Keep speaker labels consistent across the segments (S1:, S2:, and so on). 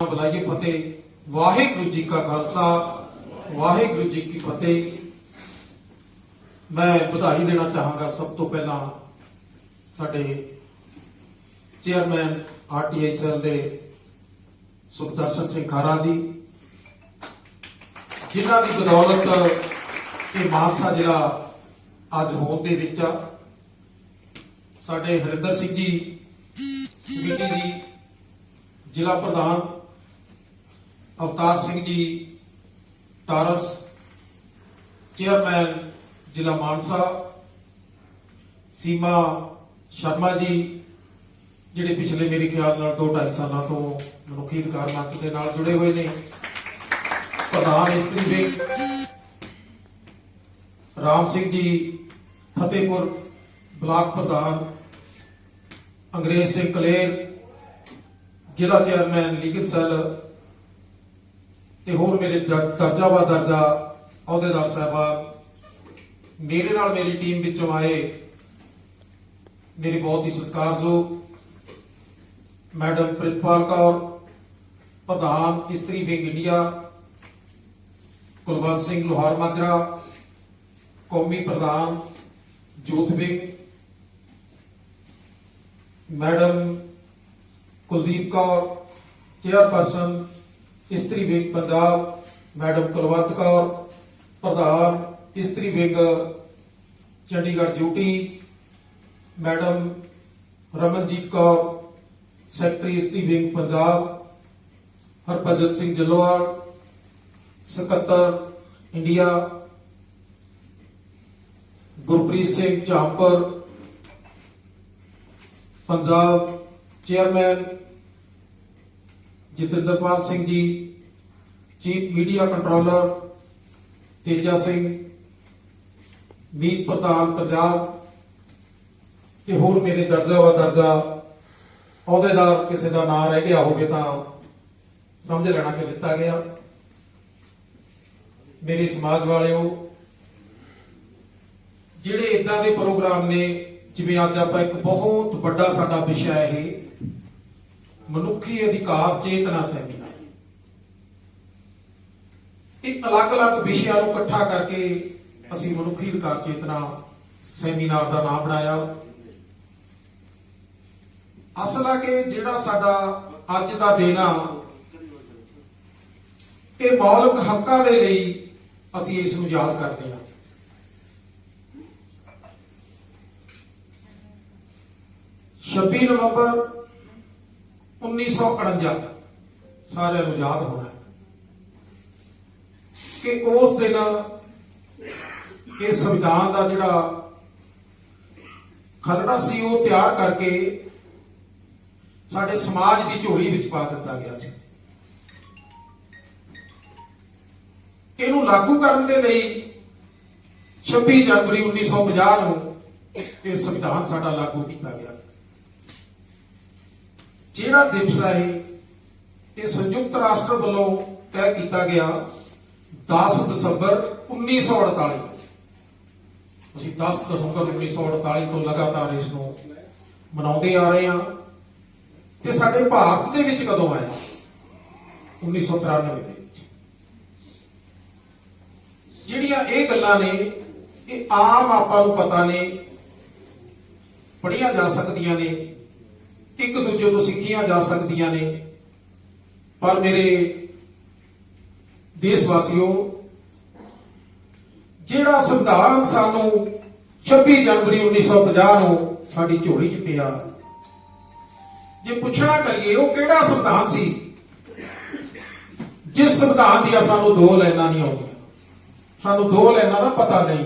S1: ਬੁਲਾਈਏ ਫਤਿਹ। ਵਾਹਿਗੁਰੂ ਜੀ ਕਾ ਖਾਲਸਾ, ਵਾਹਿਗੁਰੂ ਜੀ ਕੀ ਫਤਿਹ। ਮੈਂ ਵਧਾਈ ਦੇਣਾ ਚਾਹਾਂਗਾ ਸਭ ਤੋਂ ਪਹਿਲਾਂ ਸਾਡੇ ਚੇਅਰਮੈਨ ਆਰਟੀਆਈ ਸੈਲ ਦੇ ਸੁਖਦਰਸ਼ਨ ਸਿੰਘ ਖਾਰਾ ਜੀ, ਜਿਨ੍ਹਾਂ ਦੀ ਬਦੌਲਤ ਇਹ ਮਾਨਸਾ ਜ਼ਿਲ੍ਹਾ ਅੱਜ ਹੋਂਦ ਦੇ ਵਿੱਚ ਆ। ਸਾਡੇ ਹਰਿੰਦਰ ਸਿੰਘ ਜੀ, ਕਮੇਟੀ ਜੀ, ਜ਼ਿਲ੍ਹਾ ਪ੍ਰਧਾਨ ਅਵਤਾਰ ਸਿੰਘ ਜੀ ਟਾਰਸ, ਚੇਅਰਮੈਨ ਜ਼ਿਲ੍ਹਾ ਮਾਨਸਾ, ਸੀਮਾ ਸ਼ਰਮਾ ਜੀ, ਜਿਹੜੇ ਪਿਛਲੇ ਮੇਰੇ ਖਿਆਲ ਨਾਲ 2.5 ਸਾਲਾਂ ਤੋਂ ਮਨੁੱਖੀ ਅਧਿਕਾਰ ਮੰਚ ਦੇ ਨਾਲ ਜੁੜੇ ਹੋਏ ਨੇ, ਪ੍ਰਧਾਨ ਇਸਤਰੀ ਸਿੰਘ ਰਾਮ ਸਿੰਘ ਜੀ ਫਤਿਹਪੁਰ ਬਲਾਕ ਪ੍ਰਧਾਨ, ਅੰਗਰੇਜ਼ ਸਿੰਘ ਕਲੇਰ, ਜ਼ਿਲ੍ਹਾ ਚੇਅਰਮੈਨ ਲੀਗਲ ਸੈੱਲ ਤੇ ਹੋਰ ਮੇਰੇ ਦਰਜਾ ਵਾ ਦਰਜਾ ਅਹੁਦੇਦਾਰ ਸਾਹਿਬਾਨ ਮੇਰੇ ਨਾਲ ਮੇਰੀ ਟੀਮ ਵਿੱਚੋਂ ਆਏ, ਮੇਰੀ ਬਹੁਤ ਹੀ ਸਤਿਕਾਰਯੋਗ ਮੈਡਮ ਪ੍ਰਿਤਪਾਲ ਕੌਰ, ਪ੍ਰਧਾਨ ਇਸਤਰੀ ਵਿੰਗ ਇੰਡੀਆ, ਕੁਲਵੰਤ ਸਿੰਘ ਲੋਹਾਰ ਮਾਜਰਾ, ਕੌਮੀ ਪ੍ਰਧਾਨ youth wing, madam Kuldeep Kaur chairperson ਇਸਤਰੀ ਵਿੰਗ ਪੰਜਾਬ, ਮੈਡਮ ਕੁਲਵੰਤ ਕੌਰ ਪ੍ਰਧਾਨ ਇਸਤਰੀ wing Chandigarh UT madam Ramanjeet Kaur, secretary ਇਸਤਰੀ ਵਿੰਗ ਪੰਜਾਬ, ਹਰਭਜਨ ਸਿੰਘ ਜੱਲੋਵਾਲ, ਸਕੱਤਰ India, Gurpreet Singh Jhampar Punjab chairman Jatinderpal Singh ji, chief media controller Teja Singh, ਮੀਤ ਪ੍ਰਧਾਨ ਪੰਜਾਬ ਤੇ ਹੋਰ ਮੇਰੇ ਦਰਜਾ ਵਾ ਦਰਜਾ ਅਹੁਦੇਦਾਰ ਕਿਸੇ ਦਾ ਨਾਂ ਰਹਿ ਗਿਆ ਹੋਵੇ ਤਾਂ ਸਮਝ ਲੈਣਾ ਕਿ ਦਿੱਤਾ ਗਿਆ। ਮੇਰੇ ਸਮਾਜ ਵਾਲਿਓ, ਜਿਹੜੇ ਇਦਾਂ ਦੇ ਪ੍ਰੋਗਰਾਮ ਨੇ, ਜਿਵੇਂ ਅੱਜ ਆਪਾਂ ਇੱਕ ਬਹੁਤ ਵੱਡਾ ਸਾਡਾ ਵਿਸ਼ਾ ਹੈ ਇਹ ਮਨੁੱਖੀ ਅਧਿਕਾਰ ਚੇਤਨਾ ਸੈਮੀਨਾਰ। ਇਹ ਅਲੱਗ-ਅਲੱਗ ਵਿਸ਼ਿਆਂ ਨੂੰ ਇਕੱਠਾ ਕਰਕੇ ਅਸੀਂ ਮਨੁੱਖੀ ਅਧਿਕਾਰ ਚੇਤਨਾ ਸੈਮੀਨਾਰ ਦਾ ਨਾਮ ਬਣਾਇਆ। ਅਸਲ ਆ ਕਿ ਜਿਹੜਾ ਸਾਡਾ ਅੱਜ ਦਾ ਦਿਨ ਆ, ਇਹ ਮੌਲਿਕ ਹੱਕਾਂ ਦੇ ਲਈ ਅਸੀਂ ਇਸ ਨੂੰ ਯਾਦ ਕਰਦੇ ਹਾਂ। 26 ਨਵੰਬਰ 1949 ਸਾਰਿਆਂ ਨੂੰ ਯਾਦ ਹੋਣਾ ਕਿ ਉਸ ਦਿਨ ਇਹ ਸੰਵਿਧਾਨ ਦਾ ਜਿਹੜਾ ਖਰੜਾ ਸੀ, ਉਹ ਤਿਆਰ ਕਰਕੇ ਸਾਡੇ ਸਮਾਜ ਦੀ ਝੋਲੀ ਵਿੱਚ ਪਾ ਦਿੱਤਾ ਗਿਆ ਸੀ। ਇਹਨੂੰ ਲਾਗੂ ਕਰਨ ਦੇ ਲਈ 26 ਜਨਵਰੀ 1950 ਨੂੰ ਇਹ ਸੰਵਿਧਾਨ ਸਾਡਾ ਲਾਗੂ ਕੀਤਾ ਗਿਆ। ਜਿਹੜਾ ਦਿਵਸ ਹੈ ਇਹ ਸੰਯੁਕਤ ਰਾਸ਼ਟਰ ਵੱਲੋਂ ਤੈਅ ਕੀਤਾ ਗਿਆ 10 ਦਸੰਬਰ 1948 ਅਸੀਂ 10 ਦਸੰਬਰ 1948 ਤੋਂ ਲਗਾਤਾਰ ਇਸ ਨੂੰ ਮਨਾਉਂਦੇ ਆ ਰਹੇ ਹਾਂ ਤੇ ਸਾਡੇ ਭਾਰਤ ਦੇ ਵਿੱਚ ਕਦੋਂ ਆਇਆ? 1993 ਦੇ ਵਿੱਚ। ਜਿਹੜੀਆਂ ਇਹ ਗੱਲਾਂ ਨੇ, ਇਹ ਆਮ ਆਪਾਂ ਨੂੰ ਪਤਾ ਨੇ ਪੜੀਆਂ ਜਾ ਸਕਦੀਆਂ ਨੇ। ਇੱਕ ਦੂਜੇ ਤੋਂ ਸਿੱਖੀਆਂ ਜਾ ਸਕਦੀਆਂ ਨੇ। ਪਰ ਮੇਰੇ ਦੇਸ਼ ਵਾਸੀਓ ਜਿਹੜਾ ਸੰਵਿਧਾਨ ਸਾਨੂੰ 26 ਜਨਵਰੀ 1950 ਨੂੰ ਸਾਡੀ ਝੋਲੀ 'ਚ ਪਿਆ, ਜੇ ਪੁੱਛਣਾ ਕਰੀਏ, ਉਹ ਕਿਹੜਾ ਸੰਵਿਧਾਨ ਸੀ? ਜਿਸ ਸੰਵਿਧਾਨ ਦੀਆਂ ਸਾਨੂੰ ਦੋ ਲਾਈਨਾਂ ਨਹੀਂ ਆਉਂਦੀਆਂ। ਸਾਨੂੰ ਦੋ ਲਾਈਨਾਂ ਦਾ ਪਤਾ ਨਹੀਂ।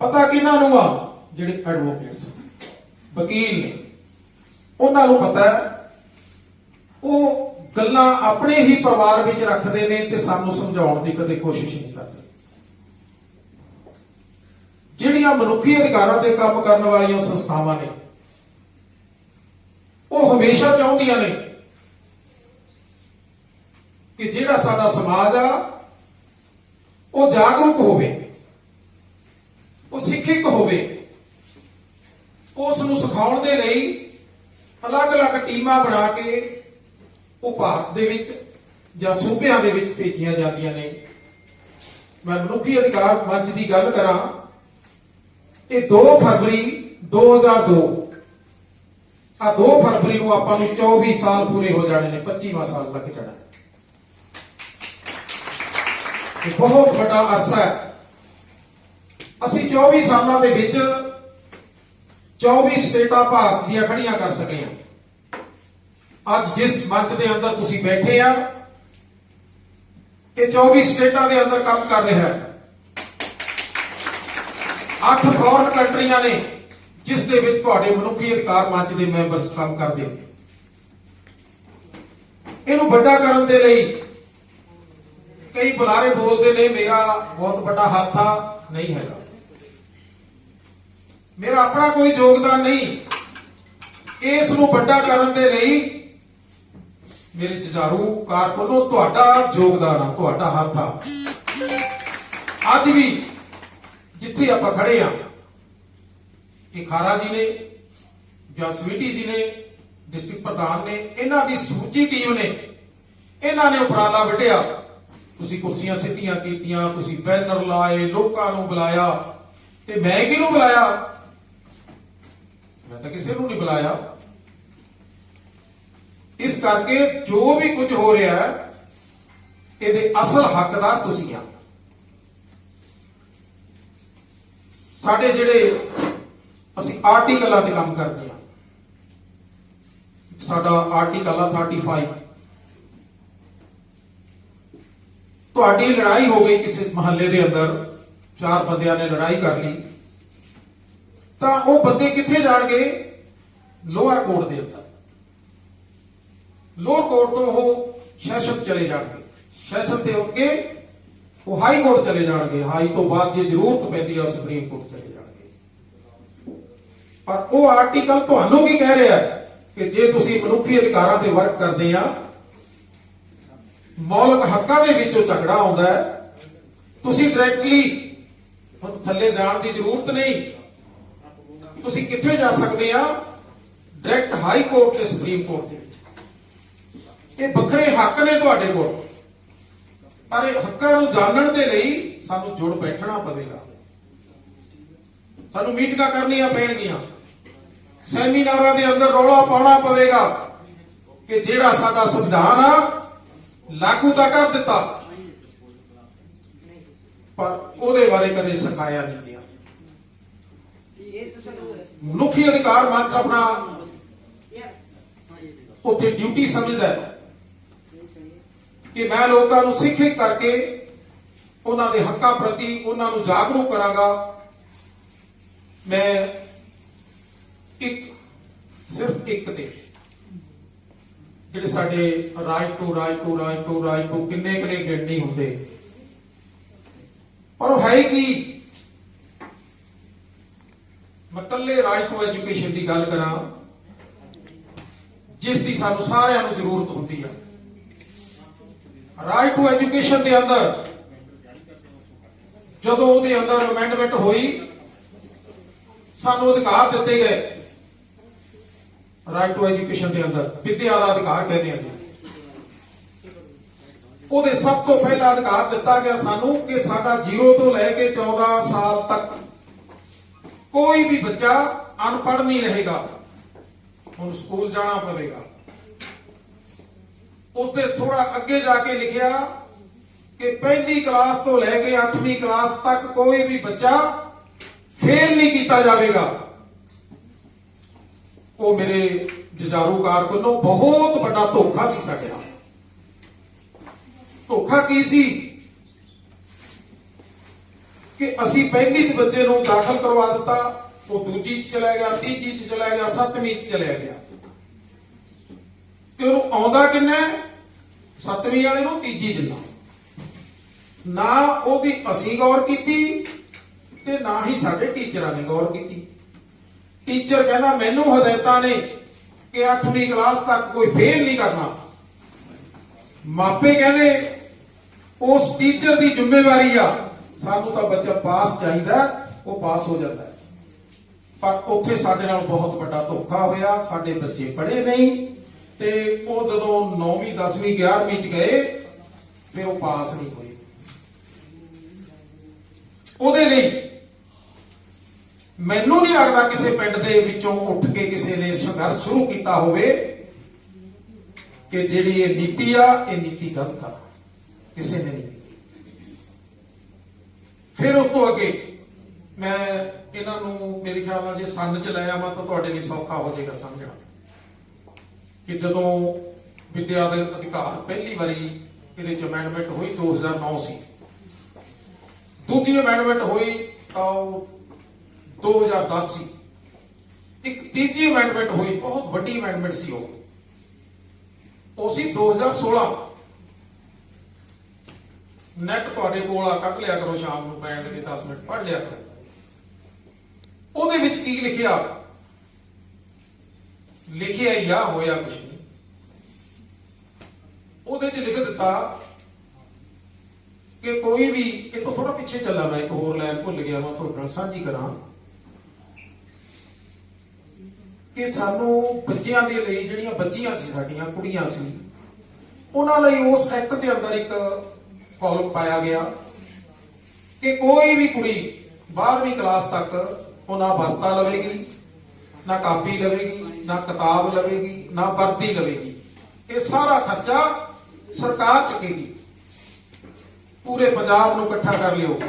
S1: ਪਤਾ ਕਿਹਨਾਂ ਨੂੰ ਆ? ਜਿਹੜੇ ਐਡਵੋਕੇਟਸ ਵਕੀਲ ਨੇ। ਉਹਨਾਂ ਨੂੰ ਪਤਾ ਹੈ, ਉਹ ਗੱਲਾਂ ਆਪਣੇ ਹੀ ਪਰਿਵਾਰ ਵਿੱਚ ਰੱਖਦੇ ਨੇ ਤੇ ਸਾਨੂੰ ਸਮਝਾਉਣ ਦੀ ਕਦੇ ਕੋਸ਼ਿਸ਼ ਨਹੀਂ ਕਰਦੇ। ਜਿਹੜੀਆਂ ਮਨੁੱਖੀ ਅਧਿਕਾਰਾਂ ਤੇ ਕੰਮ ਕਰਨ ਵਾਲੀਆਂ ਸੰਸਥਾਵਾਂ ਨੇ, ਉਹ ਹਮੇਸ਼ਾ ਚਾਹੁੰਦੀਆਂ ਨੇ ਕਿ ਜਿਹੜਾ ਸਾਡਾ ਸਮਾਜ ਆ, ਉਹ ਜਾਗਰੂਕ ਹੋਵੇ, ਉਹ ਸਿੱਖਿਕ ਹੋਵੇ, ਉਸ ਨੂੰ ਸਿਖਾਉਣ ਦੇ ਲਈ ਅਲੱਗ-ਅਲੱਗ ਟੀਮਾਂ ਬਣਾ ਕੇ ਉਹ ਭਾਰਤ ਦੇ ਵਿੱਚ ਜਾਂ ਸੂਬਿਆਂ ਦੇ ਵਿੱਚ ਭੇਜੀਆਂ ਜਾਂਦੀਆਂ ਨੇ। ਮੈਂ ਮਨੁੱਖੀ ਅਧਿਕਾਰ ਮੰਚ ਦੀ ਗੱਲ ਕਰਾਂ, ਇਹ 2 ਫਰਵਰੀ 2002 ਆ 2 ਫਰਵਰੀ ਨੂੰ ਆਪਾਂ ਨੂੰ 24 ਸਾਲ ਪੂਰੇ ਹੋ ਜਾਣੇ ਨੇ 25ਵਾਂ ਸਾਲ ਲੱਗ ਜਾਣਾ। ਇਹ ਬਹੁਤ ਵੱਡਾ ਅਰਸਾ ਹੈ। ਅਸੀਂ 24 ਸਾਲਾਂ ਦੇ ਵਿੱਚ 24 ਸਟੇਟਾਂ ਭਾਰਤ ਦੀਆਂ ਖੜੀਆਂ ਕਰ ਸਕੀਆਂ। ਅੱਜ ਜਿਸ ਮੰਚ ਦੇ ਅੰਦਰ ਤੁਸੀਂ ਬੈਠੇ ਆ, ਇਹ 24 ਸਟੇਟਾਂ ਦੇ ਅੰਦਰ ਕੰਮ ਕਰ ਰਿਹਾ ਹੈ। ਅੱਠ ਫੋਰਨ ਕੰਟਰੀਆਂ ਨੇ ਜਿਸ ਦੇ ਵਿੱਚ ਤੁਹਾਡੇ ਮਨੁੱਖੀ ਅਧਿਕਾਰ ਮੰਚ ਦੇ ਮੈਂਬਰਸ ਕੰਮ ਕਰਦੇ ਨੇ। ਇਹਨੂੰ ਵੱਡਾ ਕਰਨ ਦੇ ਲਈ ਕਈ ਬੁਲਾਰੇ ਬੋਲਦੇ ਨੇ, ਮੇਰਾ ਬਹੁਤ ਵੱਡਾ ਹੱਥ ਆ, ਨਹੀਂ ਹੈਗਾ। ਮੇਰਾ ਆਪਣਾ ਕੋਈ ਯੋਗਦਾਨ ਨਹੀਂ। ਇਸ ਨੂੰ ਵੱਡਾ ਕਰਨ ਦੇ ਲਈ ਮੇਰੇ ਜਜ਼ਾਰੂ ਕਾਰਕੁਨੋ ਤੁਹਾਡਾ ਯੋਗਦਾਨ ਆ, ਤੁਹਾਡਾ ਹੱਥ ਆ। ਅੱਜ ਵੀ ਜਿੱਥੇ ਆਪਾਂ ਖੜੇ ਆ, ਇਹ ਖਾਰਾ ਜੀ ਨੇ ਜਾਂ ਸਵੀਟੀ ਜੀ ਨੇ, ਡਿਸਟ੍ਰਿਕਟ ਪ੍ਰਧਾਨ ਨੇ, ਇਹਨਾਂ ਦੀ ਸੂਚੀ ਟੀਮ ਨੇ, ਇਹਨਾਂ ਨੇ ਉਪਰਾਲਾ ਵਟਿਆ ਤੁਸੀਂ ਕੁਰਸੀਆਂ ਸਿੱਧੀਆਂ ਕੀਤੀਆਂ, ਤੁਸੀਂ ਬੈਨਰ ਲਾਏ, ਲੋਕਾਂ ਨੂੰ ਬੁਲਾਇਆ, ਤੇ ਮੈਂ ਕਿਹਨੂੰ ਬੁਲਾਇਆ? ਮੈਂ ਤਾਂ ਕਿਸੇ ਨੂੰ ਨਹੀਂ ਬੁਲਾਇਆ। ਇਸ ਕਰਕੇ ਜੋ ਵੀ ਕੁਝ ਹੋ ਰਿਹਾ ਹੈ, ਇਹਦੇ ਅਸਲ ਹੱਕਦਾਰ ਤੁਸੀਂ ਆ। ਸਾਡੇ ਜਿਹੜੇ ਅਸੀਂ ਆਰਟੀਕਲਾਂ ਤੇ ਕੰਮ ਕਰਦੇ ਆ, ਸਾਡਾ ਆਰਟੀਕਲ ਆ 35 ਤੁਹਾਡੀ ਲੜਾਈ ਹੋ ਗਈ ਕਿਸੇ ਮਹੱਲੇ ਦੇ ਅੰਦਰ, ਚਾਰ ਬੰਦਿਆਂ ਨੇ ਲੜਾਈ ਕਰ ਲਈ। ਤਾਂ ਉਹ ਬੰਦੇ ਕਿੱਥੇ ਜਾਣਗੇ? ਲੋਅਰ ਕੋਰਟ ਦੇ ਅੰਦਰ। ਲੋਅਰ ਕੋਰਟ ਤੋਂ ਉਹ ਸੈਸ਼ਨ ਚਲੇ ਜਾਣਗੇ। ਸੈਸ਼ਨ ਦੇ ਕੇ ਉਹ ਹਾਈ ਕੋਰਟ ਚਲੇ ਜਾਣਗੇ। ਹਾਈ ਤੋਂ ਬਾਅਦ ਜੇ ਜ਼ਰੂਰਤ ਪੈਂਦੀ ਹੈ ਸੁਪਰੀਮ ਕੋਰਟ ਚਲੇ ਜਾਣਗੇ। ਪਰ ਉਹ ਆਰਟੀਕਲ ਤੁਹਾਨੂੰ ਕੀ ਕਹਿ ਰਿਹਾ ਕਿ ਜੇ ਤੁਸੀਂ ਮਨੁੱਖੀ ਅਧਿਕਾਰਾਂ ਤੇ ਵਰਕ ਕਰਦੇ ਆ, ਮੌਲਿਕ ਹੱਕਾਂ ਦੇ ਵਿੱਚੋਂ ਝਗੜਾ ਆਉਂਦਾ ਹੈ। ਤੁਸੀਂ ਡਾਇਰੈਕਟਲੀ ਤੁਹਾਨੂੰ ਥੱਲੇ ਜਾਣ ਦੀ ਜ਼ਰੂਰਤ ਨਹੀਂ। ਤੁਸੀਂ ਕਿੱਥੇ ਜਾ ਸਕਦੇ ਆ? ਡਾਇਰੈਕਟ ਹਾਈ ਕੋਰਟ ਤੇ ਸੁਪਰੀਮ ਕੋਰਟ ਦੇ ਵਿੱਚ। ਇਹ ਵੱਖਰੇ ਹੱਕ ਨੇ ਤੁਹਾਡੇ ਕੋਲ। ਪਰ ਇਹ ਹੱਕਾਂ ਨੂੰ ਜਾਣਨ ਦੇ ਲਈ ਸਾਨੂੰ ਜੁੜ ਬੈਠਣਾ ਪਵੇਗਾ। ਸਾਨੂੰ ਮੀਟਿੰਗਾਂ ਕਰਨੀਆਂ ਪੈਣਗੀਆਂ। ਸੈਮੀਨਾਰਾਂ ਦੇ ਅੰਦਰ ਰੌਲਾ ਪਾਉਣਾ ਪਵੇਗਾ ਕਿ ਜਿਹੜਾ ਸਾਡਾ ਸੰਵਿਧਾਨ ਆ, ਲਾਗੂ ਤਾਂ ਕਰ ਦਿੱਤਾ। ਪਰ ਉਹਦੇ ਬਾਰੇ ਕਦੇ ਸਿਖਾਇਆ ਨਹੀਂ ਗਿਆ। ਮਨੁੱਖੀ ਅਧਿਕਾਰ ਮੰਚ ਆਪਣਾ ਉੱਥੇ ਡਿਊਟੀ ਸਮਝਦਾ ਹੈ ਕਿ ਮੈਂ ਲੋਕਾਂ ਨੂੰ ਸਿੱਖਿਤ ਕਰਕੇ ਉਹਨਾਂ ਦੇ ਹੱਕਾਂ ਪ੍ਰਤੀ ਉਹਨਾਂ ਨੂੰ ਜਾਗਰੂਕ ਕਰਾਂਗਾ। ਮੈਂ ਇੱਕ, ਸਿਰਫ ਇੱਕ ਦੇ ਜਿਹੜੇ ਸਾਡੇ right to right to right to right to ਕਿੰਨੇ ਕਿੰਨੇ ਗਿਣ ਨਹੀਂ ਹੁੰਦੇ। ਪਰ ਉਹ ਹੈ ਕੀ? ਮੈਂ ਇਕੱਲੇ ਰਾਈਟ ਟੂ ਐਜੂਕੇਸ਼ਨ ਦੀ ਗੱਲ ਕਰਾਂ, ਜਿਸ ਦੀ ਸਾਨੂੰ ਸਾਰਿਆਂ ਨੂੰ ਜ਼ਰੂਰਤ ਹੁੰਦੀ ਆ। ਰਾਈਟ ਟੂ ਐਜੂਕੇਸ਼ਨ ਦੇ ਅੰਦਰ, ਜਦੋਂ ਉਹਦੇ ਅੰਦਰ ਅਮੈਂਡਮੈਂਟ ਹੋਈ, ਸਾਨੂੰ ਅਧਿਕਾਰ ਦਿੱਤੇ ਗਏ। ਰਾਈਟ ਟੂ ਐਜੂਕੇਸ਼ਨ ਦੇ ਅੰਦਰ ਵਿਦਿਆ ਦਾ ਅਧਿਕਾਰ ਕਹਿੰਦੇ ਆ ਜੀ। ਉਹਦੇ ਸਭ ਤੋਂ ਪਹਿਲਾ ਅਧਿਕਾਰ ਦਿੱਤਾ ਗਿਆ ਸਾਨੂੰ ਕਿ ਸਾਡਾ 0 ਤੋਂ ਲੈ ਕੇ 14 ਸਾਲ ਤੱਕ ਕੋਈ ਵੀ ਬੱਚਾ ਅਨਪੜ੍ਹ ਨਹੀਂ ਰਹੇਗਾ। ਹੁਣ ਸਕੂਲ ਜਾਣਾ ਪਵੇਗਾ। ਉਸ ਦੇ ਥੋੜਾ ਅੱਗੇ ਜਾ ਕੇ ਲਿਖਿਆ ਕਿ ਪਹਿਲੀ ਕਲਾਸ ਤੋਂ ਲੈ ਕੇ 8ਵੀਂ ਕਲਾਸ ਤੱਕ ਕੋਈ ਵੀ ਬੱਚਾ ਫੇਲ ਨਹੀਂ ਕੀਤਾ ਜਾਵੇਗਾ। ਉਹ ਮੇਰੇ ਜਜ਼ਾਰੂਕਾਰ ਕਾਰਕੁਨੋਂ ਬਹੁਤ ਵੱਡਾ ਧੋਖਾ ਸੀ ਸਾਡੇ ਨਾਲ। ਧੋਖਾ ਕੀ ਸੀ? ਕਿ ਅਸੀਂ ਪਹਿਲੀ ਚ ਬੱਚੇ ਨੂੰ ਦਾਖਲ ਕਰਵਾ ਦਿੱਤਾ, ਉਹ ਦੂਜੀ ਚ ਚਲਾ ਗਿਆ, ਤੀਜੀ ਚ ਚਲਾ ਗਿਆ, ਸੱਤਵੀਂ ਚ ਚਲਿਆ ਗਿਆ। ਤੇ ਉਹਨੂੰ ਆਉਂਦਾ ਕਿੰਨਾ? ਸੱਤਵੀਂ ਵਾਲੇ ਨੂੰ ਤੀਜੀ ਜਿੰਨਾ ਨਾ ਉਹਦੀ ਅਸੀਂ ਗੌਰ ਕੀਤੀ ਤੇ ਨਾ ਹੀ ਸਾਡੇ ਟੀਚਰਾਂ ਨੇ ਗੌਰ ਕੀਤੀ। ਟੀਚਰ ਕਹਿੰਦਾ, ਮੈਨੂੰ ਹਦਾਇਤਾਂ ਨੇ ਕਿ 8ਵੀਂ ਕਲਾਸ ਤੱਕ ਕੋਈ ਫੇਲ ਨਹੀਂ ਕਰਨਾ। ਮਾਪੇ ਕਹਿੰਦੇ, ਉਸ ਟੀਚਰ ਦੀ ਜ਼ਿੰਮੇਵਾਰੀ ਆ ਸਾਨੂੰ ਤਾਂ ਬੱਚਾ ਪਾਸ ਚਾਹੀਦਾ ਉਹ ਪਾਸ ਹੋ ਜਾਂਦਾ ਪਰ ਉੱਥੇ ਸਾਡੇ ਨਾਲ ਬਹੁਤ ਵੱਡਾ ਧੋਖਾ ਹੋਇਆ, ਸਾਡੇ ਬੱਚੇ ਪੜ੍ਹੇ ਨਹੀਂ ਤੇ ਉਹ ਜਦੋਂ 9ਵੀਂ 10ਵੀਂ 11ਵੀਂ ਚ ਗਏ ਤੇ ਉਹ ਪਾਸ ਨਹੀਂ ਹੋਏ। ਉਹਦੇ ਲਈ ਮੈਨੂੰ ਨਹੀਂ ਲੱਗਦਾ ਕਿਸੇ ਪਿੰਡ ਦੇ ਵਿੱਚੋਂ ਉੱਠ ਕੇ ਕਿਸੇ ਨੇ ਸੰਘਰਸ਼ ਸ਼ੁਰੂ ਕੀਤਾ ਹੋਵੇ ਕਿ ਜਿਹੜੀ ਇਹ ਨੀਤੀ ਆ, ਇਹ ਨੀਤੀ ਗਲਤ ਆ। ਕਿਸੇ ਨੇ ਨਹੀਂ ਫਿਰ ਉਸ ਤੋਂ ਅੱਗੇ ਮੈਂ ਇਹਨਾਂ ਨੂੰ ਮੇਰੇ ਖਿਆਲ ਨਾਲ ਜੇ ਸੰਦ ਚ ਲੈ ਆਵਾਂ ਤਾਂ ਤੁਹਾਡੇ ਲਈ ਸੌਖਾ ਹੋ ਜਾਏਗਾ ਸਮਝਣਾ। ਕਿ ਜਦੋਂ ਵਿਦਿਆ ਦੇ ਅਧਿਕਾਰ ਪਹਿਲੀ ਵਾਰੀ ਇਹਦੇ ਚ ਅਮੈਂਡਮੈਂਟ ਹੋਈ 2009 ਸੀ। ਦੂਜੀ ਅਮੈਂਡਮੈਂਟ ਹੋਈ ਤਾਂ ਉਹ 2010 ਸੀ। ਇੱਕ ਤੀਜੀ ਅਮੈਂਡਮੈਂਟ ਹੋਈ, ਬਹੁਤ ਵੱਡੀ ਅਮੈਂਡਮੈਂਟ ਸੀ ਉਹ। ਉਹ ਸੀ 2016 ਨੈਟ ਤੁਹਾਡੇ ਕੋਲ ਆ, ਕੱਢ ਲਿਆ ਕਰੋ ਸ਼ਾਮ ਨੂੰ ਪੈਣ ਲੱਗੇ 10 ਮਿੰਟ ਪੜ੍ਹ ਲਿਆ ਕਰੋ। ਉਹਦੇ ਵਿੱਚ ਕੀ ਲਿਖਿਆ? ਲਿਖਿਆ ਹੀ ਆ, ਹੋਇਆ ਕੁਝ ਨਹੀਂ। ਉਹਦੇ ਚ ਲਿਖ ਦਿੱਤਾ ਕਿ ਕੋਈ ਵੀ ਇਹ ਤੋਂ ਥੋੜਾ ਪਿੱਛੇ ਚੱਲਾਂ ਮੈਂ, ਇੱਕ ਹੋਰ ਲਾਈਨ ਭੁੱਲ ਗਿਆ ਮੈਂ ਤੁਹਾਡੇ ਨਾਲ ਸਾਂਝੀ ਕਰਾਂ। ਕਿ ਸਾਨੂੰ ਬੱਚਿਆਂ ਦੇ ਲਈ ਜਿਹੜੀਆਂ ਬੱਚੀਆਂ ਸੀ ਸਾਡੀਆਂ, ਕੁੜੀਆਂ ਸੀ, ਉਹਨਾਂ ਲਈ ਉਸ ਐਕਟ ਦੇ ਅੰਦਰ ਇੱਕ ਕਾਲਮ ਪਾਇਆ ਗਿਆ ਕਿ ਕੋਈ ਵੀ ਕੁੜੀ 12ਵੀਂ ਕਲਾਸ ਤੱਕ ਉਹ ਨਾ ਬਸਤਾ ਲਵੇਗੀ, ਨਾ ਕਾਪੀ ਲਵੇਗੀ, ਨਾ ਕਿਤਾਬ ਲਵੇਗੀ, ਨਾ ਵਰਦੀ ਲਵੇਗੀ। ਇਹ ਸਾਰਾ ਖਰਚਾ ਸਰਕਾਰ ਚੁੱਕੇਗੀ। ਪੂਰੇ ਪੰਜਾਬ ਨੂੰ ਇਕੱਠਾ ਕਰ ਲਿਓ।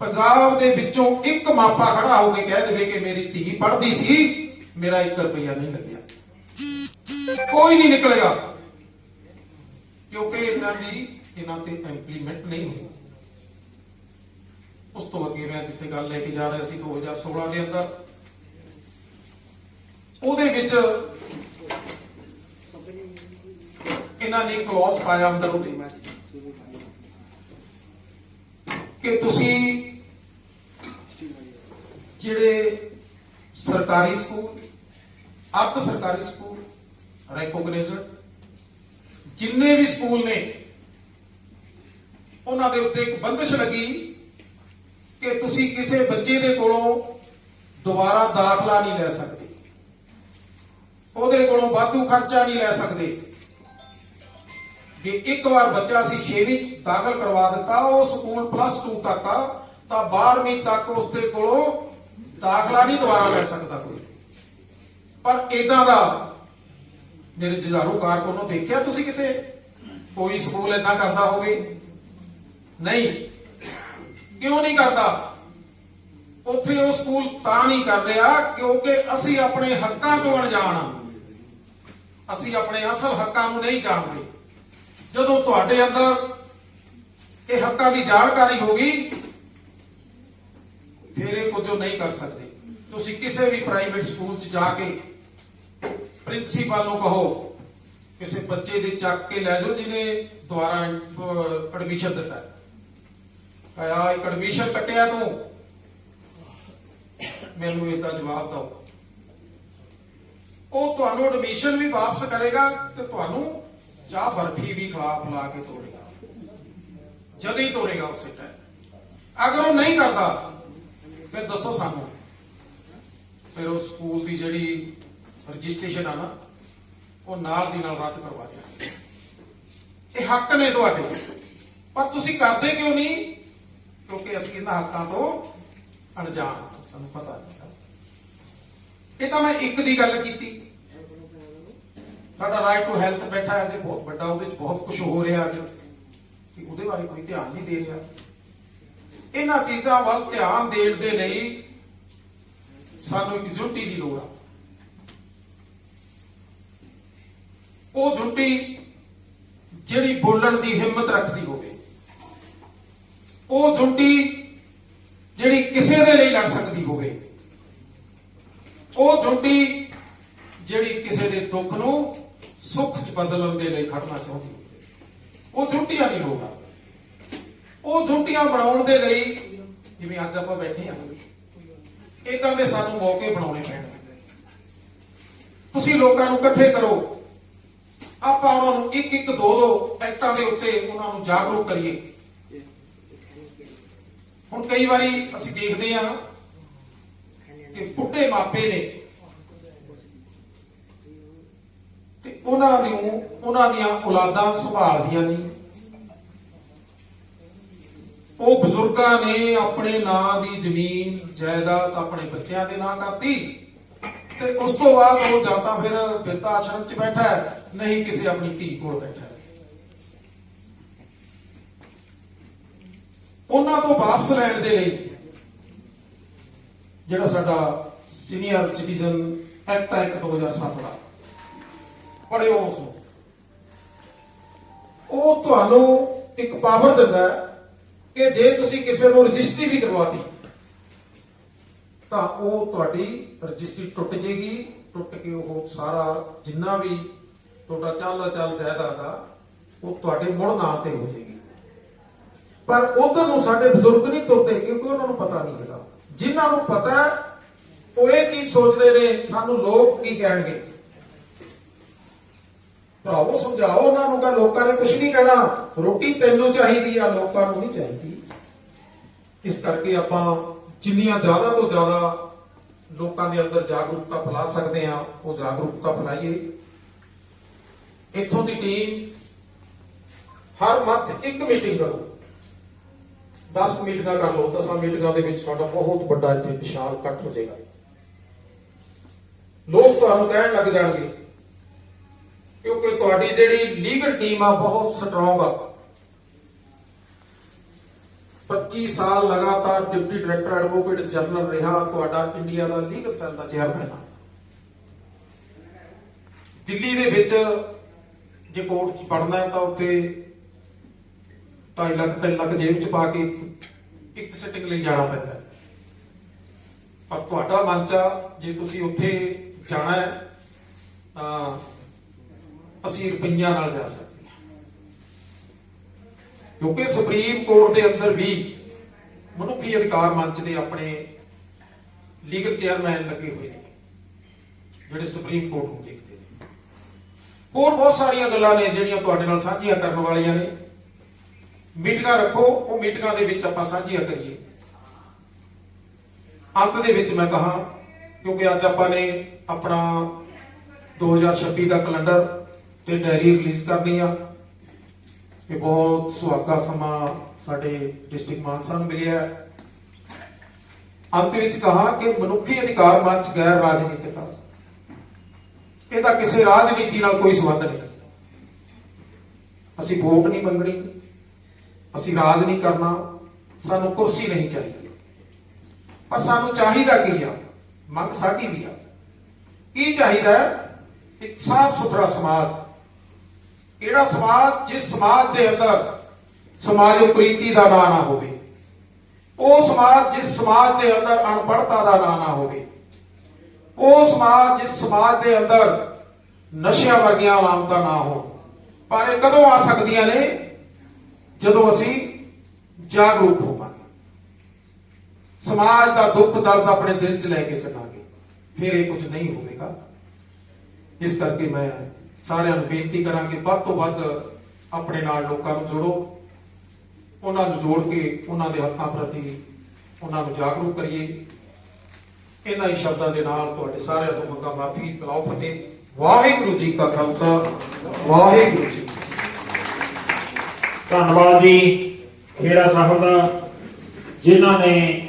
S1: ਪੰਜਾਬ ਦੇ ਵਿੱਚੋਂ ਇੱਕ ਮਾਪਾ ਖੜਾ ਹੋ ਕੇ ਕਹਿ ਦੇਵੇ ਕਿ ਮੇਰੀ ਧੀ ਪੜ੍ਹਦੀ ਸੀ, ਮੇਰਾ 1 ਰੁਪਿਆ ਨਹੀਂ ਲੱਗਿਆ। ਕੋਈ ਨਹੀਂ ਨਿਕਲੇਗਾ। ਕਿਉਂਕਿ ਇਹਨਾਂ ਦੀ ਇਹਨਾਂ ਤੇ ਇੰਪਲੀਮੈਂਟ ਨਹੀਂ ਹੋਈ ਉਸ ਤੋਂ ਅੱਗੇ ਮੈਂ ਜਿੱਥੇ ਗੱਲ ਲੈ ਕੇ ਜਾ ਰਿਹਾ ਸੀ 2016 ਦੇ ਅੰਦਰ, ਉਹਦੇ ਵਿੱਚ ਇਹਨਾਂ ਨੇ ਕਲੌਜ਼ ਪਾਇਆ ਅੰਦਰ ਉਹਦੇ। ਕਿ ਤੁਸੀਂ ਜਿਹੜੇ ਸਰਕਾਰੀ ਸਕੂਲ, ਅਰਧ ਸਰਕਾਰੀ ਸਕੂਲ ਰੈਕੋਗਨਾਈਜ਼ਡ ਜਿੰਨੇ ਵੀ ਸਕੂਲ ਨੇ ਉਹਨਾਂ ਦੇ ਉੱਤੇ ਇੱਕ ਬੰਦਸ਼ ਲੱਗੀ ਕਿ ਤੁਸੀਂ ਕਿਸੇ ਬੱਚੇ ਦੇ ਕੋਲੋਂ ਦੁਬਾਰਾ ਦਾਖਲਾ ਨਹੀਂ ਲੈ ਸਕਦੇ। ਉਹਦੇ ਕੋਲੋਂ ਵਾਧੂ ਖਰਚਾ ਨਹੀਂ ਲੈ ਸਕਦੇ। ਜੇ ਇੱਕ ਵਾਰ ਬੱਚਾ ਸੀ 6ਵੀਂ ਦਾਖਲ ਕਰਵਾ ਦਿੱਤਾ, ਉਹ ਸਕੂਲ ਪਲੱਸ 2 ਤੱਕ ਆ, ਤਾਂ 12ਵੀਂ ਤੱਕ ਉਸ ਦੇ ਕੋਲੋਂ ਦਾਖਲਾ ਨਹੀਂ ਦੁਬਾਰਾ ਲੈ ਸਕਦਾ ਕੋਈ। ਪਰ ਇਦਾਂ ਦਾ ਮੇਰੇ ਜੁਝਾਰੂ ਕਾਰਕੁਨ ਨੂੰ ਦੇਖਿਆ ਤੁਸੀਂ ਕਿਤੇ? ਕੋਈ ਸਕੂਲ ਇਦਾਂ ਕਰਦਾ ਹੋਵੇ? ਨਹੀਂ। ਕਿਉਂ ਨਹੀਂ ਕਰਦਾ? ਉੱਥੇ ਉਹ ਸਕੂਲ ਤਾਂ ਨਹੀਂ ਕਰ ਰਿਹਾ ਕਿਉਂਕਿ ਅਸੀਂ ਆਪਣੇ ਹੱਕਾਂ ਤੋਂ ਅਣਜਾਣ ਹਾਂ। ਅਸੀਂ ਆਪਣੇ ਅਸਲ ਹੱਕਾਂ ਨੂੰ ਨਹੀਂ ਜਾਣਦੇ। ਜਦੋਂ ਤੁਹਾਡੇ ਅੰਦਰ ਇਹ ਹੱਕਾਂ ਦੀ ਜਾਣਕਾਰੀ ਹੋਗੀ ਫਿਰ ਇਹ ਕੁਝ ਨਹੀਂ ਕਰ ਸਕਦੇ। ਤੁਸੀਂ ਕਿਸੇ ਵੀ ਪ੍ਰਾਈਵੇਟ ਸਕੂਲ 'ਚ ਜਾ ਕੇ ਪ੍ਰਿੰਸੀਪਲ ਨੂੰ ਕਹੋ, ਕਿਸੇ ਬੱਚੇ ਦੇ ਚੱਕ ਕੇ ਲੈ ਜਾਓ ਜਿਹਨੇ ਦੁਆਰਾ ਐਡਮਿਸ਼ਨ ਦਿੱਤਾ। ਆਇਆ ਇੱਕ ਐਡਮਿਸ਼ਨ ਕੱਟਿਆ ਤੂੰ। ਮੈਨੂੰ ਇਹਦਾ ਜਵਾਬ ਦਿਓ। ਉਹ ਤੁਹਾਨੂੰ ਐਡਮਿਸ਼ਨ ਵੀ ਵਾਪਸ ਕਰੇਗਾ ਤੇ ਤੁਹਾਨੂੰ ਚਾਹ ਬਰਫੀ ਵੀ ਖਿਲਾ ਪਿਲਾ ਕੇ ਤੋੜੇਗਾ ਜਦ ਹੀ ਤੋਰੇਗਾ ਉਸੇ ਟਾਈਮ ਅਗਰ ਉਹ ਨਹੀਂ ਕਰਦਾ, ਫਿਰ ਦੱਸੋ ਸਾਨੂੰ। ਫਿਰ ਉਹ ਸਕੂਲ ਦੀ ਜਿਹੜੀ ਰਜਿਸਟ੍ਰੇਸ਼ਨ ਆ ਨਾ, ਉਹ ਨਾਲ ਦੀ ਨਾਲ ਰੱਦ ਕਰਵਾ ਦਿਆ ਇਹ ਹੱਕ ਨੇ ਤੁਹਾਡੇ। ਪਰ ਤੁਸੀਂ ਕਰਦੇ ਕਿਉਂ ਨਹੀਂ? ਕਿਉਂਕਿ ਅਸੀਂ ਇਹਨਾਂ ਹੱਕਾਂ ਤੋਂ ਅਣਜਾਣ ਹਾਂ, ਸਾਨੂੰ ਪਤਾ ਨਹੀਂ ਇਹ ਤਾਂ ਮੈਂ ਇੱਕ ਦੀ ਗੱਲ ਕੀਤੀ। ਸਾਡਾ ਰਾਈਟ ਟੂ ਹੈਲਥ ਬੈਠਾ ਹੈ ਤੇ ਬਹੁਤ ਵੱਡਾ ਉਹਦੇ ਵਿੱਚ ਬਹੁਤ ਕੁਝ ਹੋ ਰਿਹਾ ਅੱਜ। ਕਿ ਉਹਦੇ ਬਾਰੇ ਕੋਈ ਧਿਆਨ ਨਹੀਂ ਦੇ ਰਿਹਾ। ਇਹਨਾਂ ਚੀਜ਼ਾਂ ਵੱਲ ਧਿਆਨ ਦੇਣ ਦੇ ਲਈ ਸਾਨੂੰ ਇੱਕ ਜੁੱਟੀ ਦੀ ਲੋੜ ਆ। ਉਹ ਜੁੱਟੀ ਜਿਹੜੀ ਬੋਲਣ ਦੀ ਹਿੰਮਤ ਰੱਖਦੀ ਹੋਵੇ। ਉਹ ਜੁੱਟੀ ਜਿਹੜੀ ਕਿਸੇ ਦੇ ਲਈ ਲੜ ਸਕਦੀ ਹੋਵੇ। ਉਹ ਜੁੱਟੀ ਜਿਹੜੀ ਕਿਸੇ ਦੇ ਦੁੱਖ ਨੂੰ ਸੁੱਖ ਚ ਬਦਲਣ ਦੇ ਲਈ ਖੜਨਾ ਚਾਹੁੰਦੀ ਹੋਵੇ। ਉਹ ਜੁੱਟੀਆਂ ਨਹੀਂ ਲੋੜ ਉਹ ਜੁੱਟੀਆਂ ਬਣਾਉਣ ਦੇ ਲਈ ਜਿਵੇਂ ਅੱਜ ਆਪਾਂ ਬੈਠੇ ਹਾਂ ਇਦਾਂ ਦੇ ਸਾਨੂੰ ਮੌਕੇ ਬਣਾਉਣੇ ਪੈਣਗੇ। ਤੁਸੀਂ ਲੋਕਾਂ ਨੂੰ ਇਕੱਠੇ ਕਰੋ। ਆਪਾਂ ਉਹਨਾਂ ਨੂੰ ਇੱਕ ਇੱਕ ਦੋ ਦੋ ਐਕਟਾਂ ਦੇ ਉੱਤੇ ਉਹਨਾਂ ਨੂੰ ਜਾਗਰੂਕ ਕਰੀਏ। ਹੁਣ ਕਈ ਵਾਰੀ ਅਸੀਂ ਦੇਖਦੇ ਹਾਂ ਕਿ ਬੁੱਢੇ ਮਾਪੇ ਨੇ ਤੇ ਉਹਨਾਂ ਨੂੰ, ਉਹਨਾਂ ਦੀਆਂ ਔਲਾਦਾਂ ਸੰਭਾਲਦੀਆਂ ਨਹੀਂ ਉਹ ਬਜ਼ੁਰਗਾਂ ਨੇ ਆਪਣੇ ਨਾਂ ਦੀ ਜ਼ਮੀਨ, ਜਾਇਦਾਦ ਆਪਣੇ ਬੱਚਿਆਂ ਦੇ ਨਾਂ ਕਰਤੀ ਤੇ ਉਸ ਤੋਂ ਬਾਅਦ ਉਹ ਜਾਂ ਤਾਂ ਫਿਰ ਬਿਰਤਾ ਆਸ਼ਰਮ 'ਚ ਬੈਠਾ ਹੈ, ਨਹੀਂ ਕਿਸੇ ਆਪਣੀ ਧੀ ਕੋਲ ਬੈਠਾ ਹੈ। ਉਹਨਾਂ ਤੋਂ ਵਾਪਸ ਲੈਣ ਦੇ ਲਈ ਜਿਹੜਾ ਸਾਡਾ ਸੀਨੀਅਰ ਸਿਟੀਜ਼ਨ ਐਕਟ ਹੈ 2007 ਦਾ ਪੜਿਓ ਉਸ ਨੂੰ। ਉਹ ਤੁਹਾਨੂੰ ਇੱਕ ਪਾਵਰ ਦਿੰਦਾ ਕਿ ਜੇ ਤੁਸੀਂ ਕਿਸੇ ਨੂੰ ਰਜਿਸਟਰੀ ਵੀ ਕਰਵਾਤੀ, ਤਾਂ ਉਹ ਤੁਹਾਡੀ ਰਜਿਸਟਰੀ ਟੁੱਟ ਜੇਗੀ ਟੁੱਟ ਕੇ ਉਹ ਸਾਰਾ ਜਿੰਨਾ ਵੀ ਤੁਹਾਡਾ ਚੱਲ ਚੱਲ ਜਾਇਦਾਦ ਆ, ਉਹ ਤੁਹਾਡੇ ਮੁੜ ਨਾਂ ਤੇ ਹੋ ਜੇਗੀ ਪਰ ਉਧਰ ਨੂੰ ਸਾਡੇ ਬਜ਼ੁਰਗ ਨਹੀਂ ਤੁਰਦੇ, ਕਿਉਂਕਿ ਉਹਨਾਂ ਨੂੰ ਪਤਾ ਨਹੀਂ ਹੈਗਾ। ਜਿਨ੍ਹਾਂ ਨੂੰ ਪਤਾ ਉਹ ਇਹ ਚੀਜ਼ ਸੋਚਦੇ ਨੇ, ਸਾਨੂੰ ਲੋਕ ਕੀ ਕਹਿਣਗੇ? ਭਰਾਵੋ, ਸਮਝਾਓ ਉਹਨਾਂ ਨੂੰ ਕਿ ਲੋਕਾਂ ਨੇ ਕੁਝ ਨਹੀਂ ਕਹਿਣਾ। ਰੋਟੀ ਤੈਨੂੰ ਚਾਹੀਦੀ ਆ, ਲੋਕਾਂ ਨੂੰ ਨਹੀਂ ਚਾਹੀਦੀ। ਇਸ ਕਰਕੇ ਆਪਾਂ ਜਿੰਨੀਆਂ ਜ਼ਿਆਦਾ ਤੋਂ ਜ਼ਿਆਦਾ ਲੋਕਾਂ ਦੇ ਅੰਦਰ ਜਾਗਰੂਕਤਾ ਫੈਲਾ ਸਕਦੇ ਆ ਉਹ ਜਾਗਰੂਕਤਾ ਫੈਲਾਈਏ। ਇੱਥੋਂ ਦੀ ਟੀਮ ਹਰ ਮੰਥ ਇੱਕ ਮੀਟਿੰਗ ਕਰੋ। 10 ਮੀਟਿੰਗਾਂ ਕਰ ਲਓ 10 ਮੀਟਿੰਗਾਂ ਦੇ ਵਿੱਚ ਸਾਡਾ ਬਹੁਤ ਵੱਡਾ ਇੱਥੇ ਵਿਸ਼ਾਲ ਇਕੱਠ ਹੋ ਜਾਏਗਾ। ਲੋਕ ਤੁਹਾਨੂੰ ਕਹਿਣ ਲੱਗ ਜਾਣਗੇ, ਕਿਉਂਕਿ ਤੁਹਾਡੀ ਜਿਹੜੀ ਲੀਗਲ ਟੀਮ ਆ ਬਹੁਤ ਸਟਰੋਂਗ ਆ। 25 ਸਾਲ ਲਗਾਤਾਰ ਡਿਪਟੀ ਡਾਇਰੈਕਟਰ ਐਡਵੋਕੇਟ ਜਨਰਲ ਰਿਹਾ, ਤੁਹਾਡਾ ਇੰਡੀਆ ਦਾ ਲੀਗਲ ਸੈੱਲ ਦਾ ਚੇਅਰਮੈਨ ਆ। ਦਿੱਲੀ ਦੇ ਵਿੱਚ ਜੇ ਕੋਰਟ 'ਚ ਪੜਨਾ ਹੈ ਤਾਂ ਉੱਥੇ 2.5 ਲੱਖ 3 ਲੱਖ ਜੇਬ 'ਚ ਪਾ ਕੇ ਇੱਕ ਸਿਟਿੰਗ ਲਈ ਜਾਣਾ ਪੈਂਦਾ ਹੈ। ਪਰ ਤੁਹਾਡਾ ਮਨ ਚਾ ਜੇ ਤੁਸੀਂ ਉੱਥੇ ਜਾਣਾ ਹੈ, ਤਾਂ ਅਸੀਂ ਰੁਪਈਆਂ ਨਾਲ ਜਾ ਸਕਦੇ ਹਾਂ। ਕਿਉਂਕਿ ਸੁਪਰੀਮ ਕੋਰਟ ਦੇ ਅੰਦਰ ਵੀ ਮਨੁੱਖੀ ਅਧਿਕਾਰ ਮੰਚ ਦੇ ਆਪਣੇ ਲੀਗਲ ਚੇਅਰਮੈਨ ਲੱਗੇ ਹੋਏ ਨੇ, ਜਿਹੜੇ ਸੁਪਰੀਮ ਕੋਰਟ ਨੂੰ ਦੇਖਦੇ ਨੇ। ਹੋਰ ਬਹੁਤ ਸਾਰੀਆਂ ਗੱਲਾਂ ਨੇ ਜਿਹੜੀਆਂ ਤੁਹਾਡੇ ਨਾਲ ਸਾਂਝੀਆਂ ਕਰਨ ਵਾਲੀਆਂ ਨੇ। ਮੀਟਿੰਗਾਂ ਰੱਖੋ, ਉਹ ਮੀਟਿੰਗਾਂ ਦੇ ਵਿੱਚ ਆਪਾਂ ਸਾਂਝੀਆਂ ਕਰੀਏ। ਅੰਤ ਦੇ ਵਿੱਚ ਮੈਂ ਕਹਾ, ਕਿਉਂਕਿ ਅੱਜ ਆਪਾਂ ਨੇ ਆਪਣਾ 2026 ਦਾ ਕੈਲੰਡਰ ਤੇ ਡਾਇਰੀ ਰਿਲੀਜ਼ ਕਰਨੀ ਆ। ਇਹ ਬਹੁਤ ਸੁਹਾਗਾ ਸਮਾਂ ਸਾਡੇ ਡਿਸਟ੍ਰਿਕਟ ਮਾਨਸਾ ਨੂੰ ਮਿਲਿਆ ਅੰਤ ਵਿੱਚ ਕਹਾ ਕਿ ਮਨੁੱਖੀ ਅਧਿਕਾਰ ਮੰਚ ਗੈਰ ਰਾਜਨੀਤਿਕ ਆ। ਇਹਦਾ ਕਿਸੇ ਰਾਜਨੀਤੀ ਨਾਲ ਕੋਈ ਸੰਬੰਧ ਨਹੀਂ। ਅਸੀਂ ਵੋਟ ਨਹੀਂ ਮੰਗਣੀ। ਅਸੀਂ ਰਾਜ ਨਹੀਂ ਕਰਨਾ, ਸਾਨੂੰ ਕੁਰਸੀ ਨਹੀਂ ਚਾਹੀਦੀ। ਪਰ ਸਾਨੂੰ ਚਾਹੀਦਾ ਕੀ ਆ? ਮੰਗ ਸਾਡੀ ਵੀ ਆ। ਕੀ ਚਾਹੀਦਾ ਇੱਕ ਸਾਫ਼ ਸੁਥਰਾ ਸਮਾਜ। ਕਿਹੜਾ ਸਮਾਜ, ਜਿਸ ਸਮਾਜ ਦੇ ਅੰਦਰ ਸਮਾਜ ਉਪਰੀਤੀ ਦਾ ਨਾਂ ਨਾ ਹੋਵੇ, ਉਹ ਸਮਾਜ ਜਿਸ ਸਮਾਜ ਦੇ ਅੰਦਰ ਅਨਪੜਤਾ ਦਾ ਨਾਂ ਨਾ ਹੋਵੇ, ਉਹ ਸਮਾਜ ਜਿਸ ਸਮਾਜ ਦੇ ਅੰਦਰ ਨਸ਼ਿਆਂ ਵਰਗੀਆਂ ਆਲਾਮਤਾਂ ਨਾ ਹੋਣ ਪਰ ਇਹ ਕਦੋਂ ਆ ਸਕਦੀਆਂ ਨੇ ਜਦੋਂ ਅਸੀਂ ਜਾਗਰੂਕ ਹੋਵਾਂਗੇ, ਸਮਾਜ ਦਾ ਦੁੱਖ ਦਰਦ ਆਪਣੇ ਦਿਲ 'ਚ ਲੈ ਕੇ ਚੱਲਾਂਗੇ, ਫਿਰ ਇਹ ਕੁਝ ਨਹੀਂ ਹੋਵੇਗਾ। ਇਸ ਕਰਕੇ ਮੈਂ ਸਾਰਿਆਂ ਨੂੰ ਬੇਨਤੀ ਕਰਾਂਗੇ, ਵੱਧ ਤੋਂ ਵੱਧ ਆਪਣੇ ਨਾਲ ਲੋਕਾਂ ਨੂੰ ਜੋੜੋ, ਉਹਨਾਂ ਨੂੰ ਜੋੜ ਕੇ ਉਹਨਾਂ ਦੇ ਹੱਕਾਂ ਪ੍ਰਤੀ ਉਹਨਾਂ ਨੂੰ ਜਾਗਰੂਕ ਕਰੀਏ। ਇਹਨਾਂ ਹੀ ਸ਼ਬਦਾਂ ਦੇ ਨਾਲ ਤੁਹਾਡੇ ਸਾਰਿਆਂ ਤੋਂ ਮੰਗਾ ਮਾਫੀ ਬਲਾਓ ਫਤਿਹ। ਵਾਹਿਗੁਰੂ ਜੀ ਕਾ ਖਾਲਸਾ, ਵਾਹਿਗੁਰੂ ਜੀ
S2: ਧੰਨਵਾਦ ਜੀ ਖੇੜਾ ਸਾਹਿਬ ਦਾ ਜਿਨ੍ਹਾਂ ਨੇ